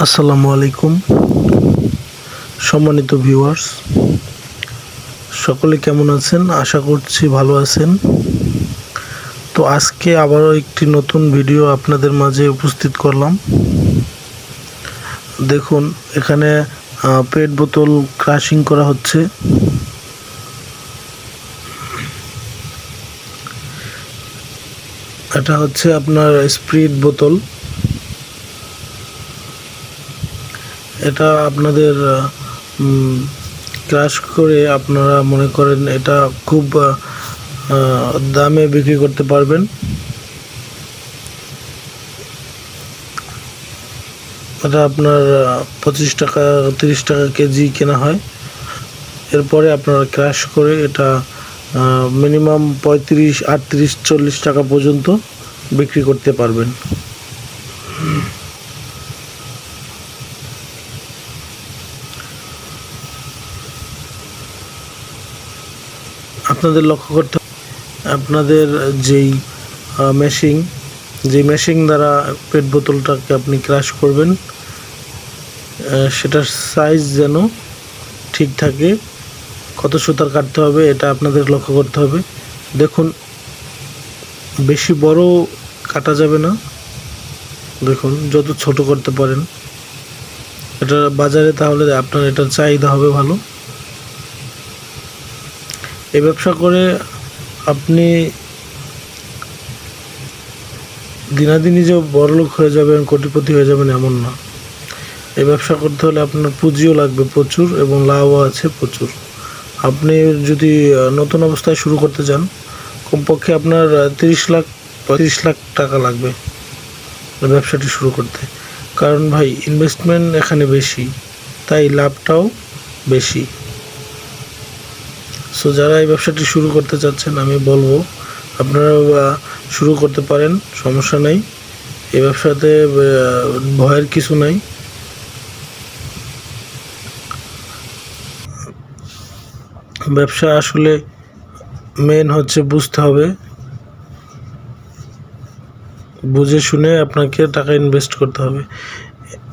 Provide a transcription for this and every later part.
আসসালামু আলাইকুম। সম্মানিত ভিউয়ার্স, সকলে কেমন আছেন? আশা করছি ভালো আছেন। তো আজকে আবারও একটি নতুন ভিডিও আপনাদের মাঝে উপস্থিত করলাম। দেখুন, এখানে পেট বোতল ক্রাশিং করা হচ্ছে। এটা হচ্ছে আপনার স্প্রিট বোতল। এটা আপনাদের ক্রাশ করে আপনারা মনে করেন এটা খুব দামে বিক্রি করতে পারবেন। এটা আপনার পঁচিশ টাকা, তিরিশ টাকা কেজি কেনা হয়। এরপরে আপনারা ক্রাশ করে এটা মিনিমাম পঁয়ত্রিশ, আটত্রিশ, চল্লিশ টাকা পর্যন্ত বিক্রি করতে পারবেন। আপনাদের লক্ষ্য করতে আপনাদের যেই মেশিং যে মেশিং দ্বারা পেট বোতলটাকে আপনি ক্রাশ করবেন সেটার সাইজ যেন ঠিক থাকে, কত সুতার কাটতে হবে এটা আপনাদের লক্ষ্য করতে হবে। দেখুন, বেশি বড় কাটা যাবে না। দেখুন, যত ছোট করতে পারেন। এটা বাজারে তাহলে আপনার এটার চাহিদা হবে ভালো। এই ব্যবসা করে আপনি দিনাদিনই যে বড়লোক হয়ে যাবেন, কোটিপতি হয়ে যাবেন এমন না। এই ব্যবসা করতে হলে আপনার পুঁজিও লাগবে প্রচুর এবং লাভও আছে প্রচুর। আপনি যদি নতুন অবস্থায় শুরু করতে চান, কমপক্ষে আপনার তিরিশ লাখ, পঁয়ত্রিশ লাখ টাকা লাগবে ব্যবসাটি শুরু করতে। কারণ ভাই ইনভেস্টমেন্ট এখানে বেশি, তাই লাভটাও বেশি। সো যারা এই ব্যবসাটি শুরু করতে চাচ্ছেন, আমি বলব আপনারা শুরু করতে পারেন, সমস্যা নেই। এই ব্যবসাতে ভয়ের কিছু নাই। ব্যবসা আসলে মেন হচ্ছে বুঝতে হবে। বুঝে শুনে আপনাকে টাকা ইনভেস্ট করতে হবে।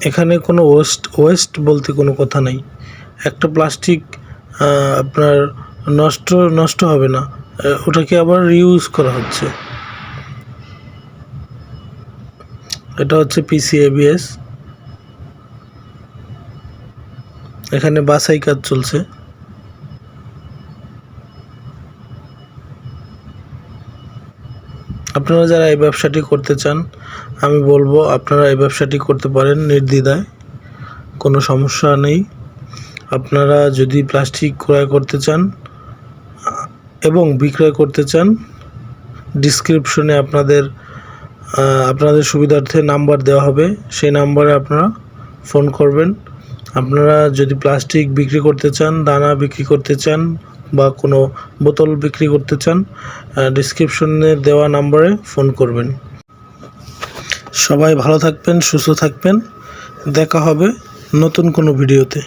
এখানে কোনো ওয়েস্ট ওয়েস্ট বলতে কোনো কথা নেই। একটা প্লাস্টিক আপনার নষ্ট নষ্ট হবে না। ওটাকে আবার রিউজ করা হচ্ছে। এটা হচ্ছে পিসি এবিএস এখানে বাসাই কাজ চলছে। আপনারা যারা এই ব্যবসাটি করতে চান, আমি বলব আপনারা এই ব্যবসাটি করতে পারেন নির্দ্বিধায়। কোনো সমস্যা নেই। আপনারা যদি প্লাস্টিক ক্রয় করতে চান এবং বিক্রয় করতে চান ডিসক্রিপশনে আপনাদের আপনাদের সুবিধার্থে নাম্বার দেওয়া হবে। সেই নাম্বারে আপনারা ফোন করবেন। আপনারা যদি প্লাস্টিক বিক্রি করতে চান, দানা বিক্রি করতে চান বা কোনো বোতল বিক্রি করতে চান ডিসক্রিপশনে দেওয়া নাম্বারে ফোন করবেন। সবাই ভালো থাকবেন, সুস্থ থাকবেন। দেখা হবে নতুন কোনো ভিডিওতে